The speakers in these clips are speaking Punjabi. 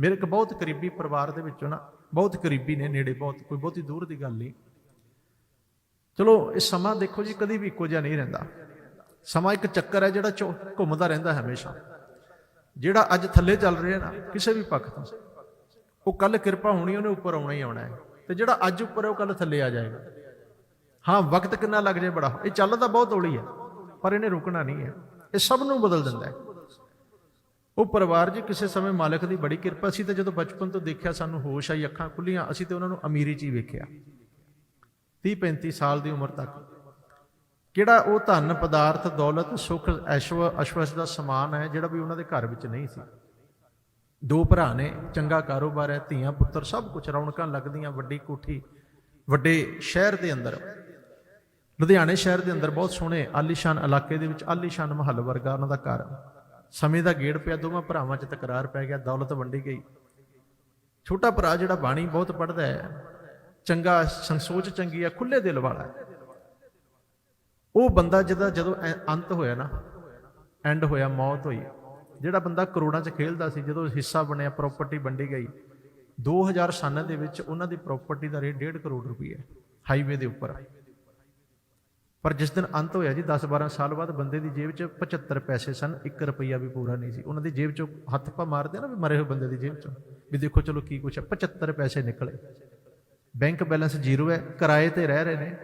ਮੇਰੇ ਇੱਕ ਬਹੁਤ ਕਰੀਬੀ ਪਰਿਵਾਰ ਦੇ ਵਿੱਚੋਂ ਨਾ, ਬਹੁਤ ਕਰੀਬੀ ਨੇ ਨੇੜੇ ਬਹੁਤ, ਕੋਈ ਬਹੁਤੀ ਦੂਰ ਦੀ ਗੱਲ ਨਹੀਂ। ਚਲੋ ਇਹ ਸਮਾਂ ਦੇਖੋ ਜੀ, ਕਦੀ ਵੀ ਇੱਕੋ ਜਿਹਾ ਨਹੀਂ ਰਹਿੰਦਾ। ਸਮਾਂ ਇੱਕ ਚੱਕਰ ਹੈ ਜਿਹੜਾ ਚੋ- ਘੁੰਮਦਾ ਰਹਿੰਦਾ ਹਮੇਸ਼ਾ। ਜਿਹੜਾ ਅੱਜ ਥੱਲੇ ਚੱਲ ਰਿਹਾ ਨਾ, ਕਿਸੇ ਵੀ ਪੱਖ ਤੋਂ। ਉਹ ਕੱਲ ਕਿਰਪਾ ਹੋਣੀ, ਉਹਨੇ ਉੱਪਰ ਆਉਣਾ ਹੀ ਆਉਣਾ ਹੈ। ਤੇ ਜਿਹੜਾ ਅੱਜ ਉੱਪਰ ਹੈ, ਉਹ ਕੱਲ ਥੱਲੇ ਆ ਜਾਏਗਾ। ਹਾਂ, ਵਕਤ ਕਿੰਨਾ ਲੱਗ ਜਾਏ ਬੜਾ। ਇਹ ਚੱਲਦਾ ਬਹੁਤ ਹੌਲੀ ਹੈ, ਪਰ ਇਹਨੇ ਰੁਕਣਾ ਨਹੀਂ ਹੈ। ਇਹ ਸਭ ਨੂੰ ਬਦਲ ਦਿੰਦਾ ਹੈ। ਉਹ ਪਰਿਵਾਰ ਜੀ ਕਿਸੇ ਸਮੇਂ ਮਾਲਕ ਦੀ ਬੜੀ ਕਿਰਪਾ ਸੀ ਤੇ ਜਦੋਂ ਬਚਪਨ ਤੋਂ ਦੇਖਿਆ ਸਾਨੂੰ ਹੋਸ਼ ਆਈ, ਅੱਖਾਂ ਖੁੱਲੀਆਂ, ਅਸੀਂ ਤੇ ਉਹਨਾਂ ਨੂੰ ਅਮੀਰੀ 'ਚ ਹੀ ਵੇਖਿਆ। 30 35 ਸਾਲ ਦੀ ਉਮਰ ਤੱਕ। ਕਿਹੜਾ ਉਹ ਧਨ, ਪਦਾਰਥ, ਦੌਲਤ, ਸੁਖ, ਐਸ਼ਵ, ਅਸ਼ਵਸ ਦਾ ਸਮਾਨ ਹੈ ਜਿਹੜਾ ਵੀ ਉਹਨਾਂ ਦੇ ਘਰ ਵਿੱਚ ਨਹੀਂ ਸੀ। ਦੋ ਭਰਾ ਨੇ, ਚੰਗਾ ਕਾਰੋਬਾਰ ਹੈ, ਧੀਆਂ, ਪੁੱਤਰ, ਸਭ ਕੁਝ ਰੌਣਕਾਂ ਲੱਗਦੀਆਂ, ਵੱਡੀ ਕੋਠੀ, ਵੱਡੇ ਸ਼ਹਿਰ ਦੇ ਅੰਦਰ। ਲੁਧਿਆਣੇ ਸ਼ਹਿਰ ਦੇ ਅੰਦਰ ਬਹੁਤ ਸੋਹਣੇ ਆਲੀਸ਼ਾਨ ਇਲਾਕੇ ਦੇ ਵਿੱਚ ਆਲੀਸ਼ਾਨ ਮਹੱਲ ਵਰਗਾ ਉਹਨਾਂ ਦਾ ਘਰ। ਸਮੇਂ ਦਾ ਗੇੜ ਪਿਆ, ਦੋਵਾਂ ਭਰਾਵਾਂ 'ਚ ਤਕਰਾਰ ਪੈ ਗਿਆ, ਦੌਲਤ ਵੰਡੀ ਗਈ। ਛੋਟਾ ਭਰਾ ਜਿਹੜਾ ਬਾਣੀ ਬਹੁਤ ਪੜਦਾ ਹੈ, ਚੰਗਾ ਸੰਸੋਚ ਚੰਗੀ ਆ ਖੁੱਲੇ ਦਿਲ ਵਾਲਾ। ਉਹ ਬੰਦਾ ਜਿਹਦਾ ਜਦੋਂ ਅੰਤ ਹੋਇਆ ਨਾ, ਐਂਡ ਹੋਇਆ, ਮੌਤ ਹੋਈ। ਜਿਹੜਾ ਬੰਦਾ ਕਰੋੜਾਂ 'ਚ ਖੇਲਦਾ ਸੀ, ਜਦੋਂ ਹਿੱਸਾ ਬਣਿਆ ਪ੍ਰਾਪਰਟੀ ਵੰਡੀ ਗਈ। 2000 ਸਾਲਾਂ ਦੇ ਵਿੱਚ ਉਹਨਾਂ ਦੀ ਪ੍ਰਾਪਰਟੀ ਦਾ ਰੇਟ 1.5 ਕਰੋੜ ਰੁਪਏ ਹਾਈਵੇ ਦੇ ਉੱਪਰ। ਪਰ ਜਿਸ ਦਿਨ ਅੰਤ ਹੋਇਆ ਜੀ 10-12 ਸਾਲ ਬਾਅਦ ਬੰਦੇ ਦੀ ਜੇਬ 'ਚ 75 ਪੈਸੇ ਸਨ 1 ਰੁਪਈਆ ਵੀ ਪੂਰਾ ਨਹੀਂ ਸੀ। ਉਹਨਾਂ ਦੀ ਜੇਬ 'ਚੋਂ ਹੱਥ ਪਾ ਮਾਰਦੇ ਨਾ ਵੀ ਮਰੇ ਹੋਏ ਬੰਦੇ ਦੀ ਜੇਬ 'ਚੋਂ, ਵੀ ਦੇਖੋ ਚਲੋ ਕੀ ਕੁਛ ਹੈ 75 ਪੈਸੇ ਨਿਕਲੇ। ਬੈਂਕ ਬੈਲੈਂਸ ਜ਼ੀਰੋ ਹੈ, ਕਿਰਾਏ ਤੇ ਰਹਿ ਰਹੇ ਨੇ।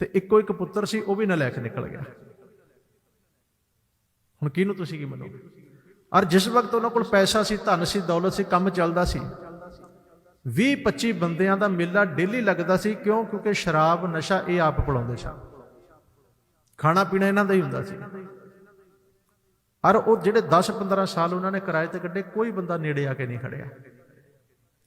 ਤੇ ਇੱਕੋ ਇੱਕ ਪੁੱਤਰ ਸੀ, ਉਹ ਵੀ ਨਲਾਇਕ ਨਿਕਲ ਗਿਆ। ਹੁਣ ਕਿਹਨੂੰ ਤੁਸੀਂ ਕੀ ਮੰਨੋਗੇ? ਔਰ ਜਿਸ ਵਕਤ ਉਹਨਾਂ ਕੋਲ ਪੈਸਾ ਸੀ, ਧਨ ਸੀ, ਦੌਲਤ ਸੀ, ਕੰਮ ਚੱਲਦਾ ਸੀ 20 25 ਬੰਦਿਆਂ ਦਾ ਮੇਲਾ ਡੇਲੀ ਲੱਗਦਾ ਸੀ। ਕਿਉਂ? ਕਿਉਂਕਿ ਸ਼ਰਾਬ, ਨਸ਼ਾ ਇਹ ਆਪ ਪਿਲਾਉਂਦੇ ਸਨ। ਖਾਣਾ ਪੀਣਾ ਇਹਨਾਂ ਦਾ ਹੀ ਹੁੰਦਾ ਸੀ। ਔਰ ਉਹ ਜਿਹੜੇ 10 15 ਸਾਲ ਉਹਨਾਂ ਨੇ ਕਿਰਾਏ ਤੇ ਕੱਢੇ, ਕੋਈ ਬੰਦਾ ਨੇੜੇ ਆ ਕੇ ਨਹੀਂ ਖੜਿਆ।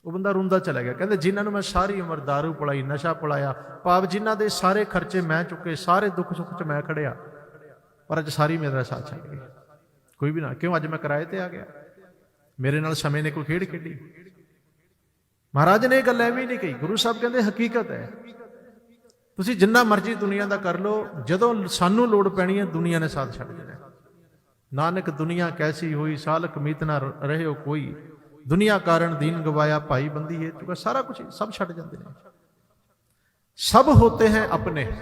ਉਹ ਬੰਦਾ ਰੋਂਦਾ ਚਲਾ ਗਿਆ। ਕਹਿੰਦੇ, ਜਿਨ੍ਹਾਂ ਨੂੰ ਮੈਂ ਸਾਰੀ ਉਮਰ दारू ਪਲਾਈ, ਨਸ਼ਾ ਪਲਾਇਆ ਪਾਪ ਜਿਨ੍ਹਾਂ ਦੇ ਸਾਰੇ ਖਰਚੇ ਮੈਂ ਚੁੱਕੇ, ਸਾਰੇ ਦੁੱਖ ਸੁੱਖ 'ਚ ਮੈਂ ਖੜਿਆ, ਪਰ ਅੱਜ ਸਾਰੀ ਮੇਰਾ ਸਾਥ ਛੱਡ ਗਈ ਕੋਈ ਵੀ ਨਾ, ਕਿਉਂ? ਅੱਜ ਮੈਂ ਕਿਰਾਏ ਤੇ ਆ ਗਿਆ। ਮੇਰੇ ਨਾਲ ਸਮੇਂ ਨੇ ਕੋਈ ਖੇਡ ਖੇਡੀ। ਮਹਾਰਾਜ ਨੇ ਇਹ ਗੱਲ ਐਵੇਂ ਨਹੀਂ ਕਹੀ। ਗੁਰੂ ਸਾਹਿਬ ਕਹਿੰਦੇ, ਹਕੀਕਤ ਹੈ। ਤੁਸੀਂ ਜਿੰਨਾ ਮਰਜ਼ੀ ਦੁਨੀਆ ਦਾ ਕਰ ਲਓ, ਜਦੋਂ ਸਾਨੂੰ ਲੋੜ ਪੈਣੀ ਹੈ, ਦੁਨੀਆ ਨੇ ਸਾਥ ਛੱਡ ਦੇਣਾ ਨਾਨਕ, ਦੁਨੀਆ ਕੈਸੀ ਹੋਈ, ਸਾਲਕ ਮੀਤ ਨਾ ਰਹਿਓ ਕੋਈ। ਦੁਨੀਆ ਕਾਰਨ ਦੀਨ ਗਵਾਇਆ ਭਾਈ ਬੰਦੀ ਹੈ ਤੁਗਾ ਸਾਰਾ ਕੁਝ ਸਭ ਛੱਡ ਜਾਂਦੇ ਨੇ। ਸਭ ਹੋਤੇ ਹੈ ਆਪਣੇ।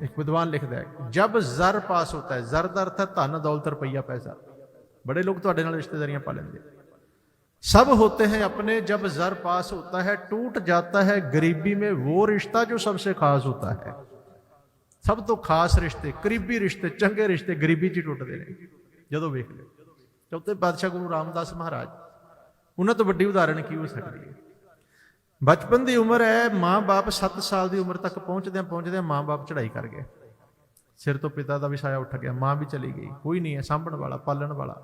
ਇੱਕ ਵਿਦਵਾਨ ਲਿਖਦਾ ਹੈ, ਜਬ ਜ਼ਰ ਪਾਸ ਹੁੰਦਾ ਹੈ, ਜ਼ਰ ਦਾ ਅਰਥ ਹੈ ਧਨ, ਦੌਲਤ, ਰੁਪਈਆ, ਪੈਸਾ। ਬੜੇ ਲੋਕ ਤੁਹਾਡੇ ਨਾਲ ਰਿਸ਼ਤੇਦਾਰੀਆਂ ਪਾ ਲੈਂਦੇ। सब होते हैं अपने जब जर पास होता है टूट जाता है गरीबी में वो रिश्ता जो सबसे खास होता है ਸਭ ਤੋਂ ਖਾਸ ਰਿਸ਼ਤੇ ਕਰੀਬੀ ਰਿਸ਼ਤੇ ਚੰਗੇ ਰਿਸ਼ਤੇ ਗਰੀਬੀ 'ਚ ਹੀ ਟੁੱਟਦੇ ਨੇ ਜਦੋਂ ਵੇਖ ਲਿਓ ਚੌਥੇ ਪਾਤਸ਼ਾਹ ਗੁਰੂ ਰਾਮਦਾਸ ਮਹਾਰਾਜ ਉਹਨਾਂ ਤੋਂ ਵੱਡੀ ਉਦਾਹਰਣ ਕੀ ਹੋ ਸਕਦੀ ਹੈ ਬਚਪਨ ਦੀ ਉਮਰ ਹੈ ਮਾਂ-ਬਾਪ 7 ਸਾਲ ਦੀ ਉਮਰ ਤੱਕ ਪਹੁੰਚਦਿਆਂ ਪਹੁੰਚਦਿਆਂ ਮਾਂ-ਬਾਪ ਚੜ੍ਹਾਈ ਕਰ ਗਏ ਸਿਰ ਤੋਂ ਪਿਤਾ ਦਾ ਵੀ ਸਾਇਆ ਉੱਠ ਗਿਆ ਮਾਂ ਵੀ ਚਲੀ ਗਈ ਕੋਈ ਨਹੀਂ ਹੈ ਸਾਂਭਣ ਵਾਲਾ ਪਾਲਣ ਵਾਲਾ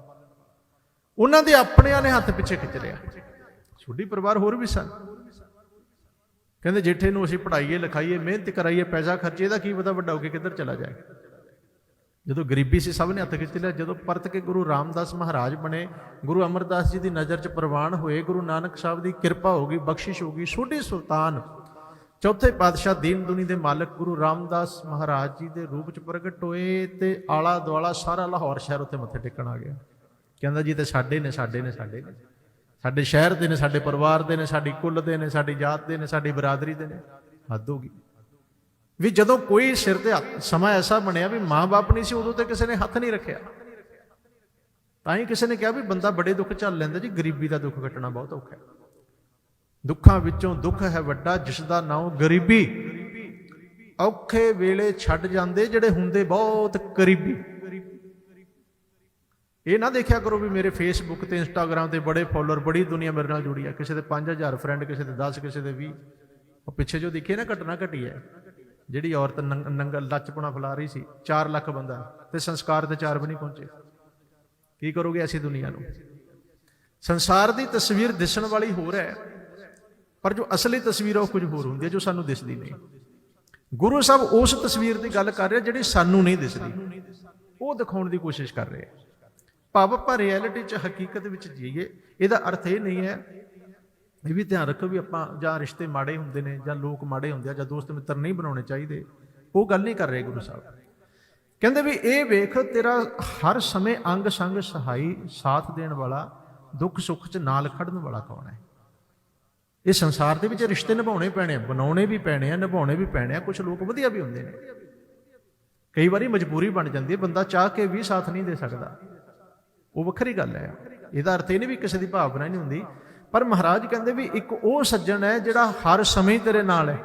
ਉਹਨਾਂ ਦੇ ਆਪਣਿਆਂ ਨੇ ਹੱਥ ਪਿੱਛੇ ਖਿੱਚ ਲਿਆ। ਛੋਟੀ ਪਰਿਵਾਰ ਹੋਰ ਵੀ ਸਨ। ਕਹਿੰਦੇ, ਜੇਠੇ ਨੂੰ ਅਸੀਂ ਪੜ੍ਹਾਈਏ, ਲਿਖਾਈਏ, ਮਿਹਨਤ ਕਰਾਈਏ, ਪੈਸਾ ਖਰਚੀਏ, ਇਹਦਾ ਕੀ ਪਤਾ ਵੱਡਾ ਹੋ ਕੇ ਕਿੱਧਰ ਚਲਾ ਜਾਏ। ਜਦੋਂ ਗਰੀਬੀ ਸੀ, ਸਭ ਨੇ ਹੱਥ ਖਿੱਚ ਲਿਆ। ਜਦੋਂ ਪਰਤ ਕੇ ਗੁਰੂ ਰਾਮਦਾਸ ਮਹਾਰਾਜ ਬਣੇ, ਗੁਰੂ ਅਮਰਦਾਸ ਜੀ ਦੀ ਨਜ਼ਰ 'ਚ ਪ੍ਰਵਾਨ ਹੋਏ, ਗੁਰੂ ਨਾਨਕ ਸਾਹਿਬ ਦੀ ਕਿਰਪਾ ਹੋ ਗਈ, ਬਖਸ਼ਿਸ਼ ਹੋ ਗਈ, ਛੋਟੀ ਸੁਲਤਾਨ, ਚੌਥੇ ਪਾਤਸ਼ਾਹ ਦੀਨ ਦੁਨੀ ਦੇ ਮਾਲਕ ਗੁਰੂ ਰਾਮਦਾਸ ਮਹਾਰਾਜ ਜੀ ਦੇ ਰੂਪ 'ਚ ਪ੍ਰਗਟ ਹੋਏ ਤੇ ਆਲਾ ਦੁਆਲਾ ਸਾਰਾ ਲਾਹੌਰ ਸ਼ਹਿਰ ਉੱਤੇ ਮੱਥੇ ਟੇਕਣ ਆ ਗਿਆ। ਕਹਿੰਦਾ ਜੀ ਤੇ ਸਾਡੇ ਨੇ ਸਾਡੇ ਨੇ ਸਾਡੇ ਨੇ। ਸਾਡੇ ਸ਼ਹਿਰ ਦੇ ਨੇ, ਸਾਡੇ ਪਰਿਵਾਰ ਦੇ ਨੇ, ਸਾਡੀ ਕੁੱਲ ਦੇ ਨੇ, ਸਾਡੀ ਜਾਤ ਦੇ ਨੇ, ਸਾਡੀ ਬਰਾਦਰੀ ਦੇ ਨੇ। ਹੱਦ ਹੋ ਗਈ। ਵੀ ਜਦੋਂ ਕੋਈ ਸਿਰ ਤੇ ਸਮਾਂ ਐਸਾ ਬਣਿਆ ਵੀ ਮਾਂ-ਬਾਪ ਨਹੀਂ ਸੀ, ਉਦੋਂ ਤੇ ਕਿਸੇ ਨੇ ਹੱਥ ਨਹੀਂ ਰੱਖਿਆ। ਤਾਂ ਹੀ ਕਿਸੇ ਨੇ ਕਿਹਾ ਵੀ ਬੰਦਾ ਬੜੇ ਦੁੱਖ ਝੱਲ ਲੈਂਦਾ ਜੀ, ਗਰੀਬੀ ਦਾ ਦੁੱਖ ਕੱਟਣਾ ਬਹੁਤ ਔਖਾ ਹੈ। ਦੁੱਖਾਂ ਵਿੱਚੋਂ ਦੁੱਖ ਹੈ ਵੱਡਾ, ਜਿਸ ਦਾ ਨਾਮ ਗਰੀਬੀ। ਔਖੇ ਵੇਲੇ ਛੱਡ ਜਾਂਦੇ ਜਿਹੜੇ ਹੁੰਦੇ ਬਹੁਤ ਕਰੀਬੀ ਇਹ ਨਾ ਦੇਖਿਆ ਕਰੋ ਵੀ ਮੇਰੇ ਫੇਸਬੁੱਕ ਤੇ ਇੰਸਟਾਗ੍ਰam ਤੇ ਬੜੇ ਫਾਲੋਅਰ ਬੜੀ ਦੁਨੀਆ ਮੇਰੇ ਨਾਲ ਜੁੜੀ ਹੈ ਕਿਸੇ ਦੇ 5000 ਫਰੈਂਡ ਕਿਸੇ ਦੇ 10 ਕਿਸੇ ਦੇ 20 ਉਹ ਪਿੱਛੇ ਜੋ ਦਿਖੇ ਨਾ, ਘਟਨਾ ਘਟੀ ਹੈ। ਜਿਹੜੀ ਔਰਤ ਨੰਗ- ਨੰਗਲ, ਲੱਚਪਣਾ ਫੈਲਾ ਰਹੀ ਸੀ 4 ਲੱਖ ਬੰਦਾ ਤੇ ਸੰਸਕਾਰ ਤੇ 4 ਵੀ ਨਹੀਂ ਪਹੁੰਚੇ। ਕੀ ਕਰੋਗੇ ਐਸੀ ਦੁਨੀਆ ਨੂੰ? ਸੰਸਾਰ ਦੀ ਤਸਵੀਰ ਦਿਸਣ ਵਾਲੀ ਹੋਰ ਹੈ, ਪਰ ਜੋ ਅਸਲੀ ਤਸਵੀਰ ਉਹ ਕੁਝ ਹੋਰ ਹੁੰਦੀ ਹੈ, ਜੋ ਸਾਨੂੰ ਦਿਸਦੀ ਨਹੀਂ। ਗੁਰੂ ਸਾਹਿਬ ਉਸ ਤਸਵੀਰ ਦੀ ਗੱਲ ਕਰ ਰਿਹਾ ਜਿਹੜੀ ਸਾਨੂੰ ਨਹੀਂ ਦਿਸਦੀ। ਉਹ ਦਿਖਾਉਣ ਦੀ ਕੋਸ਼ਿਸ਼ ਕਰ ਰਹੇ ਆ। ਭਾਵ ਆਪਾਂ ਰਿਐਲਿਟੀ 'ਚ ਹਕੀਕਤ ਵਿੱਚ ਜੀਏ, ਇਹਦਾ ਅਰਥ ਇਹ ਨਹੀਂ ਹੈ ਇਹ ਵੀ ਧਿਆਨ ਰੱਖੋ ਵੀ ਆਪਾਂ ਜਾਂ ਰਿਸ਼ਤੇ ਮਾੜੇ ਹੁੰਦੇ ਨੇ ਜਾਂ ਲੋਕ ਮਾੜੇ ਹੁੰਦੇ ਆ ਜਾਂ ਦੋਸਤ ਮਿੱਤਰ ਨਹੀਂ ਬਣਾਉਣੇ ਚਾਹੀਦੇ, ਉਹ ਗੱਲ ਨਹੀਂ ਕਰ ਰਹੇ ਗੁਰੂ ਸਾਹਿਬ। ਕਹਿੰਦੇ ਵੀ ਇਹ ਵੇਖ ਤੇਰਾ ਹਰ ਸਮੇਂ ਅੰਗ ਸੰਗ ਸਹਾਈ ਸਾਥ ਦੇਣ ਵਾਲਾ, ਦੁੱਖ ਸੁੱਖ 'ਚ ਨਾਲ ਖੜਨ ਵਾਲਾ ਕੌਣ ਹੈ? ਇਹ ਸੰਸਾਰ ਦੇ ਵਿੱਚ ਰਿਸ਼ਤੇ ਨਿਭਾਉਣੇ ਪੈਣੇ ਆ, ਬਣਾਉਣੇ ਵੀ ਪੈਣੇ ਆ, ਨਿਭਾਉਣੇ ਵੀ ਪੈਣੇ ਆ ਕੁਝ ਲੋਕ ਵਧੀਆ ਵੀ ਹੁੰਦੇ ਨੇ। ਕਈ ਵਾਰੀ ਮਜਬੂਰੀ ਬਣ ਜਾਂਦੀ ਹੈ, ਬੰਦਾ ਚਾਹ ਕੇ ਵੀ ਸਾਥ ਨਹੀਂ ਦੇ ਸਕਦਾ। ਉਹ ਵੱਖਰੀ ਗੱਲ ਹੈ। ਇਹਦਾ ਅਰਥ ਇਹ ਨਹੀਂ ਵੀ ਕਿਸੇ ਦੀ ਭਾਵਨਾ ਨਹੀਂ ਹੁੰਦੀ, ਪਰ ਮਹਾਰਾਜ ਕਹਿੰਦੇ ਵੀ ਇੱਕ ਉਹ ਸੱਜਣ ਹੈ ਜਿਹੜਾ ਹਰ ਸਮੇਂ ਤੇਰੇ ਨਾਲ ਹੈ।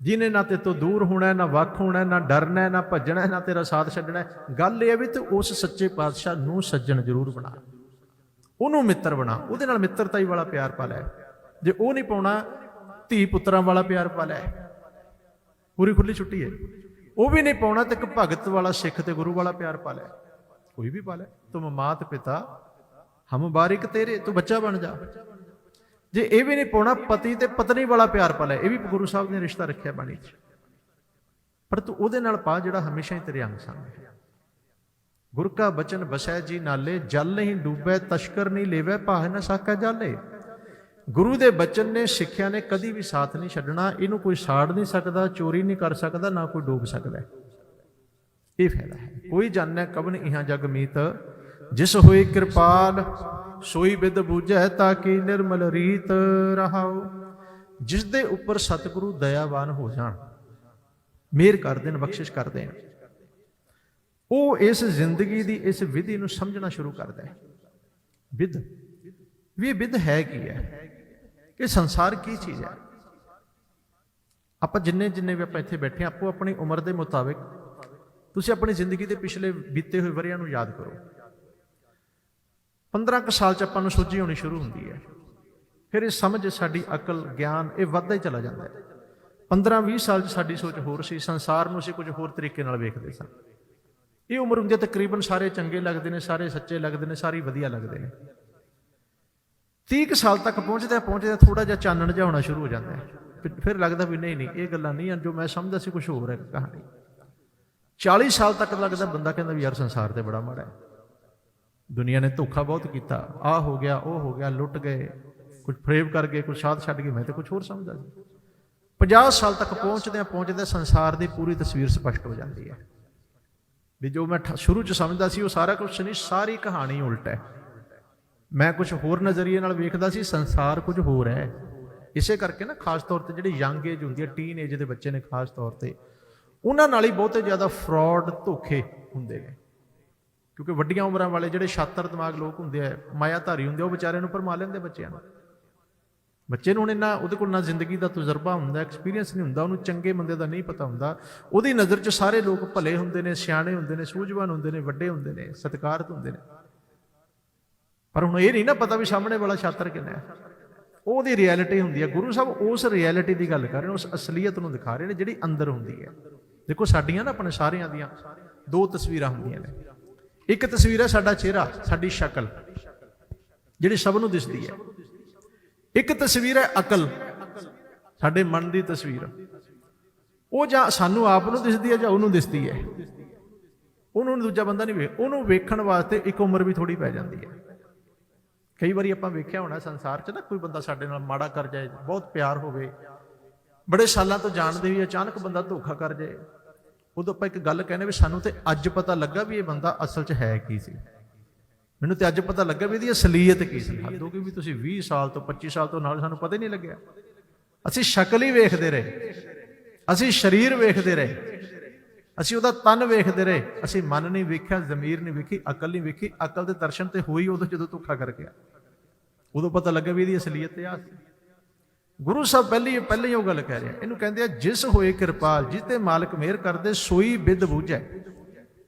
ਜਿਹਨੇ ਨਾ ਤੇ ਤੋਂ ਦੂਰ ਹੋਣਾ, ਨਾ ਵੱਖ ਹੋਣਾ, ਨਾ ਡਰਨਾ, ਨਾ ਭੱਜਣਾ, ਨਾ ਤੇਰਾ ਸਾਥ ਛੱਡਣਾ ਗੱਲ ਇਹ ਹੈ ਵੀ ਤੂੰ ਉਸ ਸੱਚੇ ਪਾਤਸ਼ਾਹ ਨੂੰ ਸੱਜਣ ਜ਼ਰੂਰ ਬਣਾ। ਉਹਨੂੰ ਮਿੱਤਰ ਬਣਾ। ਉਹਦੇ ਨਾਲ ਮਿੱਤਰਤਾਈ ਵਾਲਾ ਪਿਆਰ ਪਾ ਲੈ। ਜੇ ਉਹ ਨਹੀਂ ਪਾਉਣਾ, ਧੀ ਪੁੱਤਰਾਂ ਵਾਲਾ ਪਿਆਰ ਪਾ ਲੈ। ਪੂਰੀ ਖੁੱਲੀ ਛੁੱਟੀ ਹੈ। ਉਹ ਵੀ ਨਹੀਂ ਪਾਉਣਾ ਤੇ ਇੱਕ ਭਗਤ ਵਾਲਾ, ਸਿੱਖ ਤੇ ਗੁਰੂ ਵਾਲਾ ਪਿਆਰ ਪਾ ਲੈ। ਕੋਈ ਵੀ ਪਾ ਲੈ ਤੁਮ ਮਾਤ ਪਿਤਾ, ਹਮ ਬਾਰਿਕ ਤੇਰੇ, ਤੂੰ ਬੱਚਾ ਬਣ ਜਾ। ਜੇ ਇਹ ਵੀ ਨਹੀਂ ਪਾਉਣਾ, ਪਤੀ ਤੇ ਪਤਨੀ ਵਾਲਾ ਪਿਆਰ ਪਾ ਇਹ ਵੀ ਗੁਰੂ ਸਾਹਿਬ ਨੇ ਰਿਸ਼ਤਾ ਰੱਖਿਆ ਬਾਣੀ 'ਚ। ਪਰ ਤੂੰ ਉਹਦੇ ਨਾਲ ਪਾ ਜਿਹੜਾ ਹਮੇਸ਼ਾ ਹੀ ਤੇਰੇ ਅੰਗ ਸੰਗ ਹੈ। ਗੁਰ ਕਾ ਬਚਨ ਬਸੈ ਜੀ ਨਾਲੇ, ਜਲ ਨਹੀਂ ਡੂਬੈ, ਤਸ਼ਕਰ ਨਹੀਂ ਲੇਵੈ, ਭਾਹ ਨਾ ਸਾਕਾ ਜਾਲੇ। ਗੁਰੂ ਦੇ ਬਚਨ ਨੇ ਸਿੱਖਿਆ ਨੇ ਕਦੀ ਵੀ ਸਾਥ ਨਹੀਂ ਛੱਡਣਾ। ਇਹਨੂੰ ਕੋਈ ਸਾੜ ਨਹੀਂ ਸਕਦਾ, ਚੋਰੀ ਨਹੀਂ ਕਰ ਸਕਦਾ, ਨਾ ਕੋਈ ਡੂਬ ਸਕਦਾ। ਇਹ ਫਾਇਦਾ ਹੈ। ਕੋਈ ਜਾਣੈ ਕਵਨ ਇਹਾਂ ਜਗ ਮੀਤ ਜਿਸ ਹੋਏ ਕਿਰਪਾਲ ਸੋਈ ਬਿਦ ਬੂਝੈ ਤਾਂ ਕਿ ਨਿਰਮਲ ਰੀਤ ਰਹਾਓ ਜਿਸ ਦੇ ਉੱਪਰ ਸਤਿਗੁਰੂ ਦਇਆਵਾਨ ਹੋ ਜਾਣ ਮਿਹਰ ਕਰ ਦੇਣ ਬਖਸ਼ਿਸ਼ ਕਰ ਦੇਣ। ਉਹ ਇਸ ਜ਼ਿੰਦਗੀ ਦੀ ਇਸ ਵਿਧੀ ਨੂੰ ਸਮਝਣਾ ਸ਼ੁਰੂ ਕਰਦਾ ਹੈ। ਵਿਧ। ਵੀ ਇਹ ਵਿਧ ਹੈ ਕੀ ਹੈ? ਇਹ ਸੰਸਾਰ ਕੀ ਚੀਜ਼ ਹੈ? ਆਪਾਂ ਜਿੰਨੇ ਜਿੰਨੇ ਵੀ ਆਪਾਂ ਇੱਥੇ ਬੈਠੇ ਹਾਂ, ਆਪੋ ਆਪਣੀ ਉਮਰ ਦੇ ਮੁਤਾਬਿਕ ਤੁਸੀਂ ਆਪਣੀ ਜ਼ਿੰਦਗੀ ਦੇ ਪਿਛਲੇ ਬੀਤੇ ਹੋਏ ਵਰਿਆਂ ਨੂੰ ਯਾਦ ਕਰੋ। 15 ਕੁ ਸਾਲ ਚ ਆਪਾਂ ਨੂੰ ਸੋਝੀ ਹੋਣੀ ਸ਼ੁਰੂ ਹੁੰਦੀ ਹੈ। ਫਿਰ ਇਹ ਸਮਝ, ਸਾਡੀ ਅਕਲ, ਗਿਆਨ ਇਹ ਵੱਧਦਾ ਹੀ ਚਲਾ ਜਾਂਦਾ ਹੈ। 15 20 ਸਾਲ ਚ ਸਾਡੀ ਸੋਚ ਹੋਰ ਸੀ, ਸੰਸਾਰ ਨੂੰ ਅਸੀਂ ਕੁਝ ਹੋਰ ਤਰੀਕੇ ਨਾਲ ਵੇਖਦੇ ਸਾਂ। ਇਹ ਉਮਰ ਹੁੰਦੀ ਤਕਰੀਬਨ ਸਾਰੇ ਚੰਗੇ ਲੱਗਦੇ ਨੇ, ਸਾਰੇ ਸੱਚੇ ਲੱਗਦੇ ਨੇ, ਸਾਰੇ ਵਧੀਆ ਲੱਗਦੇ ਨੇ। 30 ਕੁ ਸਾਲ ਤੱਕ ਪਹੁੰਚਦੇ ਪਹੁੰਚਦੇ ਥੋੜਾ ਜਿਹਾ ਚਾਨਣ ਜਿਹਾ ਹੋਣਾ ਸ਼ੁਰੂ ਹੋ ਜਾਂਦਾ ਹੈ। ਫਿਰ- ਫਿਰ ਲੱਗਦਾ ਵੀ ਨਹੀਂ ਨਹੀਂ, ਇਹ ਗੱਲਾਂ ਨਹੀਂ ਹਨ, ਜੋ ਮੈਂ ਸਮਝਦਾ ਸੀ ਕੁਝ ਹੋਰ ਹੈ ਕਹਾਣੀ। 40 ਸਾਲ ਤੱਕ ਲੱਗਦਾ ਬੰਦਾ ਕਹਿੰਦਾ ਵੀ ਯਾਰ ਸੰਸਾਰ ਤੇ ਬੜਾ ਮਾੜਾ ਹੈ। ਦੁਨੀਆ ਨੇ ਧੋਖਾ ਬਹੁਤ ਕੀਤਾ। ਆ ਹੋ ਗਿਆ, ਉਹ ਹੋ ਗਿਆ, ਲੁੱਟ ਗਏ ਕੁਝ ਫਰੇਬ ਕਰ ਗਏ ਕੁਝ ਸਾਥ ਛੱਡ ਗਏ। ਮੈਂ ਤਾਂ ਕੁਝ ਹੋਰ ਸਮਝਦਾ ਸੀ। 50 ਸਾਲ ਤੱਕ ਪਹੁੰਚਦੇ ਪਹੁੰਚਦੇ ਸੰਸਾਰ ਦੀ ਪੂਰੀ ਤਸਵੀਰ ਸਪਸ਼ਟ ਹੋ ਜਾਂਦੀ ਹੈ। ਵੀ ਜੋ ਮੈਂ ਠ- ਸ਼ੁਰੂ ਚ ਸਮਝਦਾ ਸੀ, ਉਹ ਸਾਰਾ ਕੁਝ ਨਹੀਂ, ਸਾਰੀ ਕਹਾਣੀ ਉਲਟ ਹੈ। ਮੈਂ ਕੁਝ ਹੋਰ ਨਜ਼ਰੀਏ ਨਾਲ ਵੇਖਦਾ ਸੀ, ਸੰਸਾਰ ਕੁਝ ਹੋਰ ਹੈ। ਇਸੇ ਕਰਕੇ ਨਾ, ਖਾਸ ਤੌਰ ਤੇ ਜਿਹੜੀ ਯੰਗ ਏਜ ਹੁੰਦੀ ਹੈ, ਟੀਨ ਏਜ ਦੇ ਬੱਚੇ ਨੇ ਖਾਸ ਤੌਰ ਤੇ। ਉਹਨਾਂ ਨਾਲ ਹੀ ਬਹੁਤੇ ਜ਼ਿਆਦਾ ਫਰਾਡ ਧੋਖੇ ਹੁੰਦੇ ਨੇ। ਕਿਉਂਕਿ ਵੱਡੀਆਂ ਉਮਰਾਂ ਵਾਲੇ ਜਿਹੜੇ ਛਾਤਰ ਦਿਮਾਗ ਲੋਕ ਹੁੰਦੇ ਆ ਮਾਇਆਧਾਰੀ ਹੁੰਦੇ ਆ, ਉਹ ਵਿਚਾਰਿਆਂ ਨੂੰ ਪਰਮਾ ਲੈਂਦੇ ਬੱਚਿਆਂ ਨੂੰ। ਬੱਚੇ ਨੂੰ ਹੁਣ ਇੰਨਾ ਉਹਦੇ ਕੋਲ ਨਾ ਜ਼ਿੰਦਗੀ ਦਾ ਤਜਰਬਾ ਹੁੰਦਾ ਐਕਸਪੀਰੀਅੰਸ ਨਹੀਂ ਹੁੰਦਾ ਉਹਨੂੰ ਚੰਗੇ ਬੰਦੇ ਦਾ ਨਹੀਂ ਪਤਾ ਹੁੰਦਾ। ਉਹਦੀ ਨਜ਼ਰ 'ਚ ਸਾਰੇ ਲੋਕ ਭਲੇ ਹੁੰਦੇ ਨੇ ਸਿਆਣੇ ਹੁੰਦੇ ਨੇ ਸੂਝਵਾਨ ਹੁੰਦੇ ਨੇ ਵੱਡੇ ਹੁੰਦੇ ਨੇ ਸਤਿਕਾਰਤ ਹੁੰਦੇ ਨੇ। ਪਰ ਹੁਣ ਇਹ ਨਹੀਂ ਨਾ ਪਤਾ ਵੀ ਸਾਹਮਣੇ ਵਾਲਾ ਛਾਤਰ ਕਿੰਨਾ ਹੈ। ਉਹਦੀ ਰਿਐਲਿਟੀ ਹੁੰਦੀ ਹੈ। ਗੁਰੂ ਸਾਹਿਬ ਉਸ ਰਿਐਲਿਟੀ ਦੀ ਗੱਲ ਕਰ ਰਹੇ ਨੇ ਉਸ ਅਸਲੀਅਤ ਨੂੰ ਦਿਖਾ ਰਹੇ ਨੇ ਜਿਹੜੀ ਅੰਦਰ ਹੁੰਦੀ ਹੈ। ਦੇਖੋ ਸਾਡੀਆਂ ਨਾ ਆਪਣੇ ਸਾਰਿਆਂ ਦੀਆਂ ਦੋ ਤਸਵੀਰਾਂ ਹੁੰਦੀਆਂ ਨੇ। ਇੱਕ ਤਸਵੀਰ ਹੈ ਸਾਡਾ ਚਿਹਰਾ, ਸਾਡੀ ਸ਼ਕਲ, ਜਿਹੜੀ ਸਭ ਨੂੰ ਦਿਸਦੀ ਹੈ। ਇੱਕ ਤਸਵੀਰ ਹੈ ਅਕਲ, ਸਾਡੇ ਮਨ ਦੀ ਤਸਵੀਰ। ਉਹ ਜਾਂ ਸਾਨੂੰ ਆਪ ਨੂੰ ਦਿਸਦੀ ਹੈ ਜਾਂ ਉਹਨੂੰ ਦਿਸਦੀ ਹੈ। ਉਹਨੂੰ ਦੂਜਾ ਬੰਦਾ ਨਹੀਂ ਵੇਖ ਉਹਨੂੰ ਵੇਖਣ ਵਾਸਤੇ ਇੱਕ ਉਮਰ ਵੀ ਥੋੜੀ ਪੈ ਜਾਂਦੀ ਹੈ। ਕਈ ਵਾਰੀ ਆਪਾਂ ਵੇਖਿਆ ਹੋਣਾ ਸੰਸਾਰ 'ਚ ਨਾ, ਕੋਈ ਬੰਦਾ ਸਾਡੇ ਨਾਲ ਮਾੜਾ ਕਰ ਜਾਏ, ਬਹੁਤ ਪਿਆਰ ਹੋਵੇ, ਬੜੇ ਸਾਲਾਂ ਤੋਂ ਜਾਣਦੇ ਵੀ ਅਚਾਨਕ ਬੰਦਾ ਧੋਖਾ ਕਰ ਜਾਏ। ਉਦੋਂ ਆਪਾਂ ਇੱਕ ਗੱਲ ਕਹਿੰਦੇ ਵੀ ਸਾਨੂੰ ਤੇ ਅੱਜ ਪਤਾ ਲੱਗਾ ਵੀ ਇਹ ਬੰਦਾ ਅਸਲ 'ਚ ਹੈ ਕੀ ਸੀ। ਮੈਨੂੰ ਤੇ ਅੱਜ ਪਤਾ ਲੱਗਾ ਵੀ ਇਹਦੀ ਅਸਲੀਅਤ ਕੀ ਸੀ। ਹੱਦੋਂ ਕਿ ਵੀ ਤੁਸੀਂ 20 ਸਾਲ ਤੋਂ 25 ਸਾਲ ਤੋਂ ਨਾਲ ਸਾਨੂੰ ਪਤਾ ਹੀ ਨਹੀਂ ਲੱਗਿਆ। ਅਸੀਂ ਸ਼ਕਲ ਹੀ ਵੇਖਦੇ ਰਹੇ। ਅਸੀਂ ਸਰੀਰ ਵੇਖਦੇ ਰਹੇ। ਅਸੀਂ ਉਹਦਾ ਤਨ ਵੇਖਦੇ ਰਹੇ। ਅਸੀਂ ਮਨ ਨਹੀਂ ਵੇਖਿਆ, ਜ਼ਮੀਰ ਨਹੀਂ ਵੇਖੀ, ਅਕਲ ਨਹੀਂ ਵੇਖੀ। ਅਕਲ ਦੇ ਦਰਸ਼ਨ ਤੇ ਹੋਈ ਉਦੋਂ ਜਦੋਂ ਧੋਖਾ ਕਰ ਗਿਆ ਉਦੋਂ ਪਤਾ ਲੱਗਾ ਵੀ ਇਹਦੀ ਅਸਲੀਅਤ ਤੇ ਆ। ਸੀ ਗੁਰੂ ਸਾਹਿਬ ਪਹਿਲੀ ਪਹਿਲੇ ਹੀ ਉਹ ਗੱਲ ਕਹਿ ਰਿਹਾ, ਇਹਨੂੰ ਕਹਿੰਦੇ ਆ, ਜਿਸ ਹੋਏ ਕਿਰਪਾਲ ਜਿਸ ਤੇ ਮਾਲਕ ਮਿਹਰ ਕਰਦੇ, ਸੋਈ ਬਿਦ ਬੂਝੈ।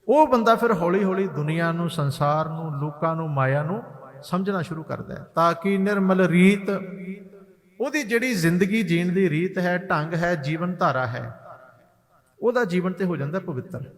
ਉਹ ਬੰਦਾ ਫਿਰ ਹੌਲੀ ਹੌਲੀ ਦੁਨੀਆ ਨੂੰ, ਸੰਸਾਰ ਨੂੰ, ਲੋਕਾਂ ਨੂੰ, ਮਾਇਆ ਨੂੰ ਸਮਝਣਾ ਸ਼ੁਰੂ ਕਰਦਾ ਹੈ, ਤਾਂ ਕਿ ਨਿਰਮਲ ਰੀਤ, ਉਹਦੀ ਜਿਹੜੀ ਜ਼ਿੰਦਗੀ ਜੀਣ ਦੀ ਰੀਤ ਹੈ, ਢੰਗ ਹੈ, ਜੀਵਨ ਧਾਰਾ ਹੈ, ਉਹਦਾ ਜੀਵਨ ਤੇ ਹੋ ਜਾਂਦਾ ਪਵਿੱਤਰ।